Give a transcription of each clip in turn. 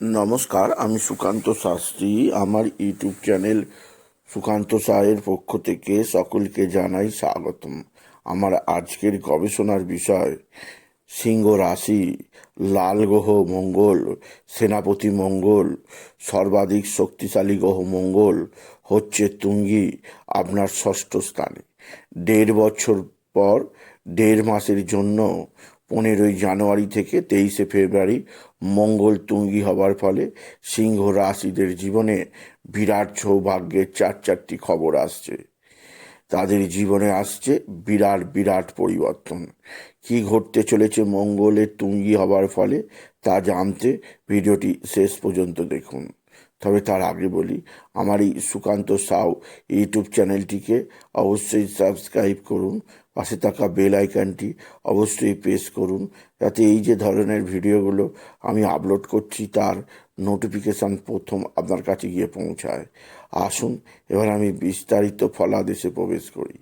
নমস্কার, আমি সুকান্ত শাস্ত্রী। আমার ইউটিউব চ্যানেল সুকান্ত সায়ের পক্ষ থেকে সকলকে জানাই স্বাগতম। আমার আজকের গবেষণার বিষয়, সিংহ রাশি, লাল গ্রহ মঙ্গল, সেনাপতি মঙ্গল, সর্বাধিক শক্তিশালী গ্রহ মঙ্গল, হচ্ছে তুঙ্গি, আপনার ষষ্ঠ স্থানে। দেড় বছর পর, দেড় মাসের জন্য পনেরোই জানুয়ারি থেকে তেইশে ফেব্রুয়ারি মঙ্গল তুঙ্গি হবার ফলে সিংহ রাশিদের জীবনে বিরাট সৌভাগ্যের চার চারটি খবর আসছে। তাদের জীবনে আসছে বিরাট বিরাট পরিবর্তন। কি ঘটতে চলেছে মঙ্গলের তুঙ্গি হবার ফলে তা জানতে ভিডিওটি শেষ পর্যন্ত দেখুন। তবে তার আগে বলি, আমার এই সুকান্ত সাউ ইউটিউব চ্যানেলটিকে অবশ্যই সাবস্ক্রাইব করুন পাশে থাকা বেল আইকনটি অবশ্যই প্রেস করুন, যাতে এই যে ধরনের ভিডিওগুলো আমি আপলোড করছি তার নোটিফিকেশান প্রথম আপনার কাছে গিয়ে পৌঁছায়। আসুন, এবার আমি বিস্তারিত ফলাদেশে প্রবেশ করি।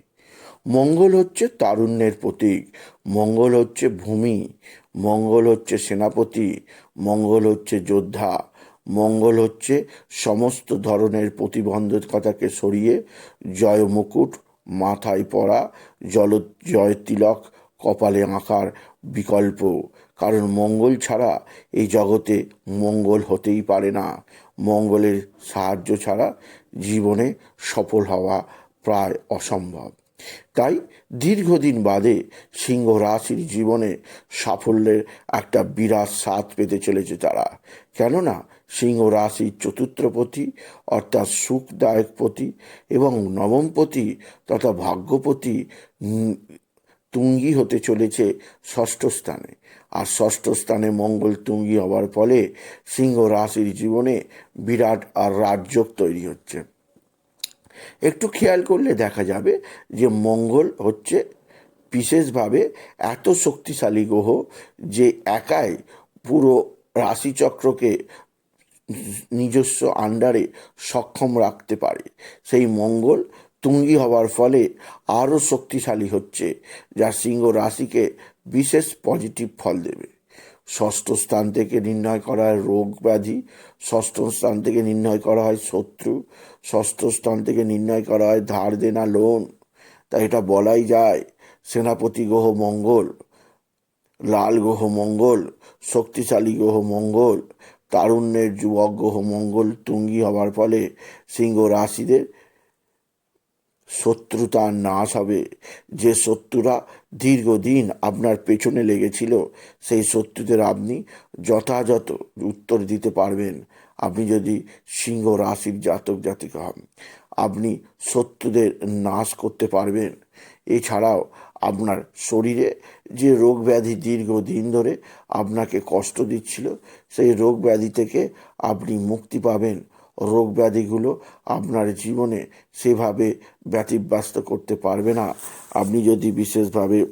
মঙ্গল হচ্ছে তারুণ্যের প্রতীক, মঙ্গল হচ্ছে ভূমি, মঙ্গল হচ্ছে সেনাপতি, মঙ্গল হচ্ছে যোদ্ধা, মঙ্গল হচ্ছে সমস্ত ধরনের প্রতিবন্ধকতাকে সরিয়ে জয় মুকুট মাথায় পরা জল তিলক কপালে আঁকার বিকল্প। কারণ মঙ্গল ছাড়া এই জগতে মঙ্গল হতেই পারে না। মঙ্গলের সাহায্য ছাড়া জীবনে সফল হওয়া প্রায় অসম্ভব। তাই দীর্ঘদিন বাদে সিংহ রাশির জীবনে সাফল্যের একটা বিরাট স্বাদ পেতে চলেছে তারা। কেননা সিংহ রাশির চতুর্থপতি অর্থাৎ সুখদায়ক পতি এবং নবমপতি তথা ভাগ্যপতি তুঙ্গি হতে চলেছে ষষ্ঠ স্থানে। আর ষষ্ঠ স্থানে মঙ্গল তুঙ্গি হওয়ার ফলে সিংহ রাশির জীবনে বিরাট আর রাজযোগ তৈরি হচ্ছে। একটু খেয়াল করলে দেখা যাবে যে মঙ্গল হচ্ছে বিশেষভাবে এত শক্তিশালী গ্রহ যে একাই পুরো রাশিচক্রকে নিজস্ব আন্ডারে সক্ষম রাখতে পারে। সেই মঙ্গল তুঙ্গি হওয়ার ফলে আরও শক্তিশালী হচ্ছে, যা সিংহ রাশিকে বিশেষ পজিটিভ ফল দেবে। ষষ্ঠ স্থান থেকে নির্ণয় করা হয় রোগ ব্যাধি, ষষ্ঠ স্থান থেকে নির্ণয় করা হয় শত্রু, ষষ্ঠ স্থান থেকে নির্ণয় করা হয় ধার দেনা লোন। তাই এটা বলাই যায়, সেনাপতি গ্রহ মঙ্গল, লাল গ্রহ মঙ্গল, শক্তিশালী গ্রহ মঙ্গল তারুণ্যের যুবক গ্রহ মঙ্গল তুঙ্গি হবার ফলে সিংহ রাশিদের শত্রুতা নাশ হবে। যে শত্রুরা দীর্ঘদিন আপনার পেছনে লেগেছিল, সেই শত্রুদের আপনি যথাযথ উত্তর দিতে পারবেন। আপনি যদি সিংহ রাশির জাতক জাতিকা হন আপনি শত্রুদের নাশ করতে পারবেন। এছাড়াও আপনার শরীরে যে রোগ ব্যাধি দীর্ঘদিন ধরে আপনাকে কষ্ট দিচ্ছিল, সেই রোগ ব্যাধি থেকে আপনি মুক্তি পাবেন। রোগ ব্যাধিগুলো আপনার জীবনে সেভাবে ব্যতিব্যস্ত করতে পারবে না। আপনি যদি বিশেষভাবে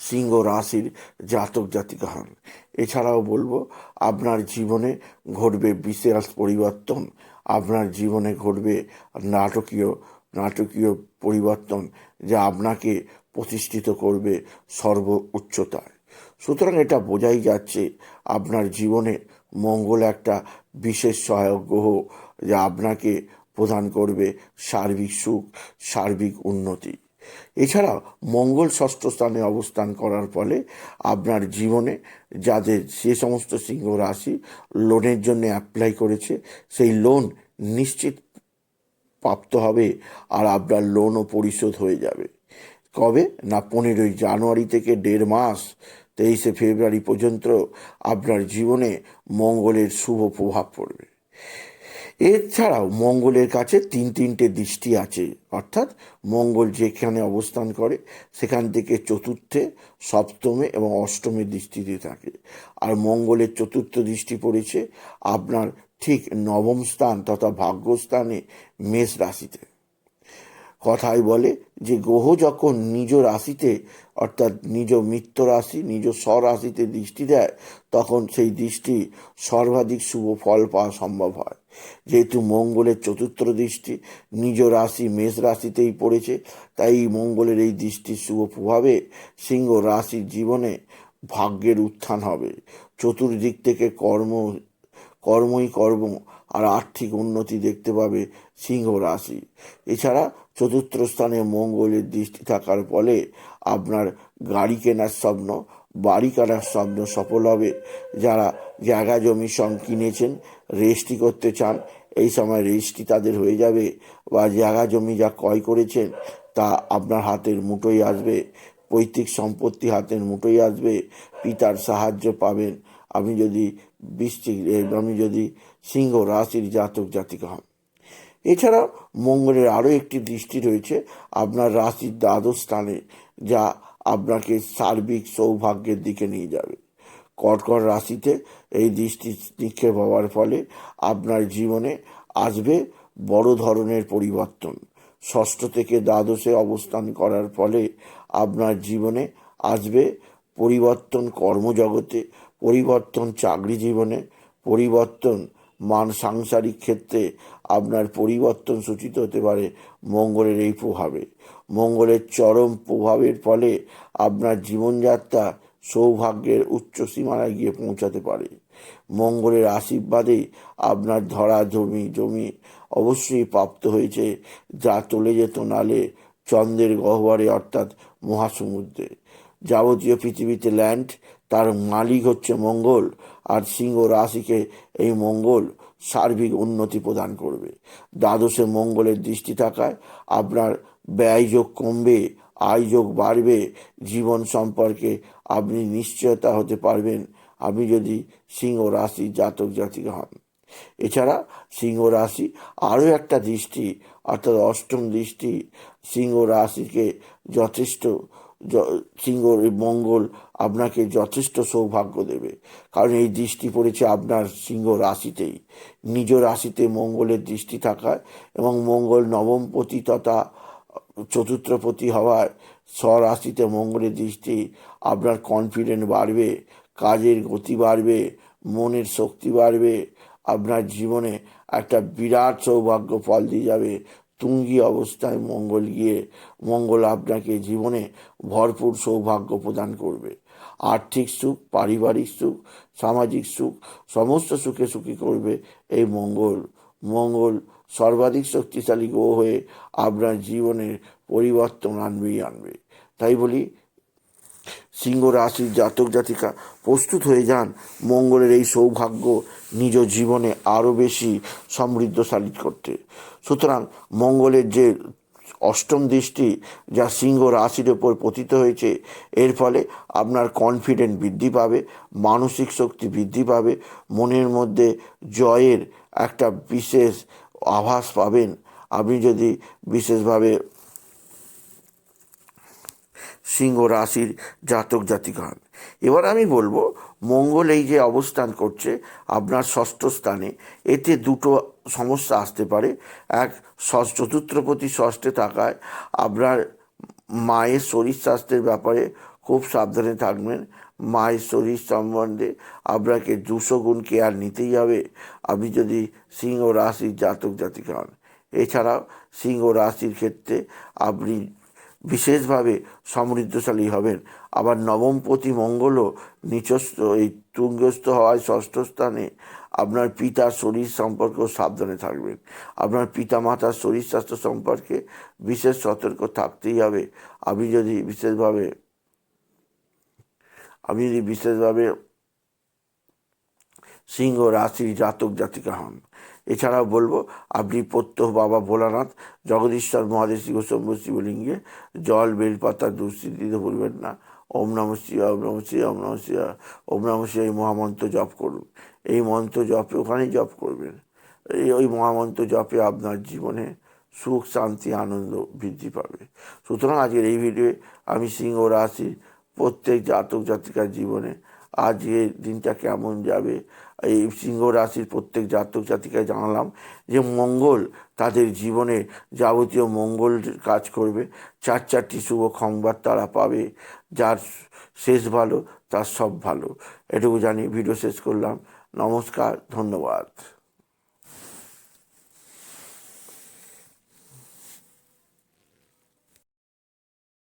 সিংহ রাশির জাতক জাতিকা হন, এছাড়াও বলব, আপনার জীবনে ঘটবে বিশেষ পরিবর্তন। আপনার জীবনে ঘটবে নাটকীয় নাটকীয় পরিবর্তন যা আপনাকে প্রতিষ্ঠিত করবে সর্ব উচ্চতায় সুতরাং এটা বোঝাই যাচ্ছে আপনার জীবনে মঙ্গল একটা বিশেষ সহায়ক গ্রহ যা আপনাকে প্রদান করবে সার্বিক সুখ, সার্বিক উন্নতি। এছাড়া মঙ্গল ষষ্ঠ স্থানে অবস্থান করার ফলে আপনার জীবনে যাদের সে সমস্ত সিংহ রাশি লোনের জন্য অ্যাপ্লাই করেছে, সেই লোন নিশ্চিত প্রাপ্ত হবে আর আপনার লোনও পরিশোধ হয়ে যাবে। কবে? না পনেরোই জানুয়ারি থেকে দেড় মাস, তেইশে ফেব্রুয়ারি পর্যন্ত আপনার জীবনে মঙ্গলের শুভ প্রভাব পড়বে। এছাড়াও মঙ্গলের কাছে তিন তিনটে দৃষ্টি আছে। অর্থাৎ মঙ্গল যেখানে অবস্থান করে, সেখান থেকে চতুর্থে, সপ্তমে এবং অষ্টমে দৃষ্টিতে থাকে। আর মঙ্গলের চতুর্থ দৃষ্টি পড়েছে আপনার ঠিক নবম স্থান তথা ভাগ্যস্থানে মেষ রাশিতে। কথায় বলে যে গ্রহ যখন নিজ রাশিতে, অর্থাৎ নিজ মিত্র রাশি, নিজ স্বরাশিতে দৃষ্টি দেয়, তখন সেই দৃষ্টি সর্বাধিক শুভ ফল পাওয়া সম্ভব হয়। যেহেতু মঙ্গলের চতুর্থ দৃষ্টি, নিজ রাশি মেষ রাশিতেই পড়েছে, তাই মঙ্গলের এই দৃষ্টির শুভ প্রভাবে সিংহ রাশির জীবনে ভাগ্যের উত্থান হবে। চতুর্দিক থেকে কর্ম, কর্মই কর্ম, আর আর্থিক উন্নতি দেখতে পাবে সিংহ রাশি। এছাড়া চতুর্থ স্থানে মঙ্গলের দৃষ্টি থাকার ফলে আপনার গাড়ি কেনার স্বপ্ন বাড়ি কেনার স্বপ্ন সফল হবে। যারা জায়গা জমি সব কিনেছেন রেজিস্ট্রি করতে চান, এই সময় রেজিস্ট্রি তাদের হয়ে যাবে। বা জায়গা জমি যা ক্রয় করেছেন, তা আপনার হাতের মুঠোয় আসবে। পৈতৃক সম্পত্তি হাতের মুঠোয় আসবে। পিতার সাহায্য পাবেন। আপনি যদি বৃশ্চিক, আপনি যদি সিংহ রাশির জাতক জাতিকা হন। এছাড়া মঙ্গলের আরও একটি দৃষ্টি রয়েছে। আপনার রাশির দ্বাদশ স্থানে যা আপনাকে সার্বিক সৌভাগ্যের দিকে নিয়ে যাবে। কর্কট রাশিতে এই দৃষ্টি নিক্ষেপ হওয়ার ফলে আপনার জীবনে আসবে বড় ধরনের পরিবর্তন। ষষ্ঠ থেকে দ্বাদশে অবস্থান করার ফলে আপনার জীবনে আসবে পরিবর্তন কর্মজগতে, পরিবর্তন চাকরি জীবনে, পরিবর্তন মান সাংসারিক ক্ষেত্রে আপনার পরিবর্তন সূচিত হতে পারে মঙ্গলের এই প্রভাবে। মঙ্গলের চরম প্রভাবের ফলে আপনার জীবনযাত্রা সৌভাগ্যের উচ্চ সীমানায় গিয়ে পৌঁছাতে পারে। মঙ্গলের আশীর্বাদে আপনার ধরা, জমি জমি অবশ্যই প্রাপ্ত হয়েছে, যা চলে যেত নালে চন্দ্রের গহ্বরে, অর্থাৎ মহাসমুদ্রে। যাবতীয় পৃথিবীতে ল্যান্ড তার মালিক হচ্ছে মঙ্গল, আর সিংহ রাশিকে এই মঙ্গল সার্বিক উন্নতি প্রদান করবে। দ্বাদশে মঙ্গলের দৃষ্টি থাকায় আপনার ব্যয়যোগ কমবে আয়যোগ বাড়বে, জীবন সম্পর্কে আপনি নিশ্চয়তা হতে পারবেন। আপনি যদি সিংহ রাশি জাতক জাতিকা হন। এছাড়া সিংহ রাশি আরও একটা দৃষ্টি, অর্থাৎ অষ্টম দৃষ্টি, সিংহ রাশিকে যথেষ্ট সিংহ মঙ্গল আপনাকে যথেষ্ট সৌভাগ্য দেবে। কারণ এই দৃষ্টি পড়েছে আপনার সিংহ রাশিতেই। নিজ রাশিতে মঙ্গলের দৃষ্টি থাকায় এবং মঙ্গল নবমপতি তথা চতুর্থপতি হওয়ায় স্বরাশিতে মঙ্গলের দৃষ্টি আপনার কনফিডেন্ট বাড়বে, কাজের গতি বাড়বে, মনের শক্তি বাড়বে, আপনার জীবনে একটা বিরাট সৌভাগ্য ফল দিয়ে যাবে। তুঙ্গি অবস্থায় মঙ্গল গিয়ে, মঙ্গল আপনাকে জীবনে ভরপুর সৌভাগ্য প্রদান করবে। আর্থিক সুখ, পারিবারিক সুখ, সামাজিক সুখ, সমস্ত সুখে সুখী করবে এই মঙ্গল। মঙ্গল সর্বাধিক শক্তিশালী গ্রহ হয়ে আপনার জীবনের পরিবর্তন আনবেই আনবে। তাই বলি সিংহ রাশির জাতক জাতিকা প্রস্তুত হয়ে যান। মঙ্গলের এই সৌভাগ্য নিজ জীবনে আরও বেশি সমৃদ্ধশালী করতে। সুতরাং মঙ্গলের যে অষ্টম দৃষ্টি যা সিংহ রাশির ওপর পতিত হয়েছে, এর ফলে আপনার কনফিডেন্ট বৃদ্ধি পাবে, মানসিক শক্তি বৃদ্ধি পাবে, মনের মধ্যে জয়ের একটা বিশেষ আভাস পাবেন। আপনি যদি বিশেষভাবে সিংহ রাশির জাতক হন এবার আমি বলব, মঙ্গল এই যে অবস্থান করছে আপনার ষষ্ঠ স্থানে, এতে দুটো সমস্যা আসতে পারে। এক চতুর্থপতি ষষ্ঠে থাকায় আপনার মায়ের শরীর স্বাস্থ্যের ব্যাপারে খুব সাবধানে থাকবেন। মায়ের শরীর সম্বন্ধে আপনাকে দুশো গুণ কেয়ার নিতেই হবে। আপনি যদি সিংহ রাশির জাতক জাতিকা হন এছাড়াও সিংহ রাশির ক্ষেত্রে আপনি বিশেষভাবে সমৃদ্ধশালী হবেন। আবার নবমপতি মঙ্গলও নিচস্থ, এই তুঙ্গস্থ হওয়ায় ষষ্ঠ স্থানে আপনার পিতার শরীর সম্পর্কেও সাবধানে থাকবেন। আপনার পিতা মাতার শরীর স্বাস্থ্য সম্পর্কে বিশেষ সতর্ক থাকতেই হবে। আপনি যদি বিশেষভাবে, আপনি যদি বিশেষভাবে সিংহ রাশির জাতক জাতিকা হন এছাড়াও বলব, আপনি প্রত্যহ বাবা ভোলানাথ, জগদীশ্বর মহাদেব শিব শম্ভু শিবলিঙ্গে জল, বেলপাতা দুশ্চিত দিতে ভুলবেন না। ওম নম শিয়া ওম নম শিয়া ওম নম শিয়া ওম নম শিয়া এই মহামন্ত্র জপ করুন। এই মন্ত্র জপে ওখানেই জপ করবেন। এই, ওই মহামন্ত্র জপে আপনার জীবনে সুখ, শান্তি, আনন্দ বৃদ্ধি পাবে। সুতরাং আজকের এই ভিডিওয়ে আমি সিংহ রাশি প্রত্যেক জাতক জাতিকার জীবনে আজকের দিনটা কেমন যাবে? এই সিংহ রাশির প্রত্যেক জাতক জাতিকায় জানালাম যে মঙ্গল তাদের জীবনে যাবতীয় মঙ্গল কাজ করবে। চার চারটি শুভ সংবাদ তারা পাবে। যার শেষ ভালো, তার সব ভালো। এটুকু জানি ভিডিও শেষ করলাম। নমস্কার, ধন্যবাদ।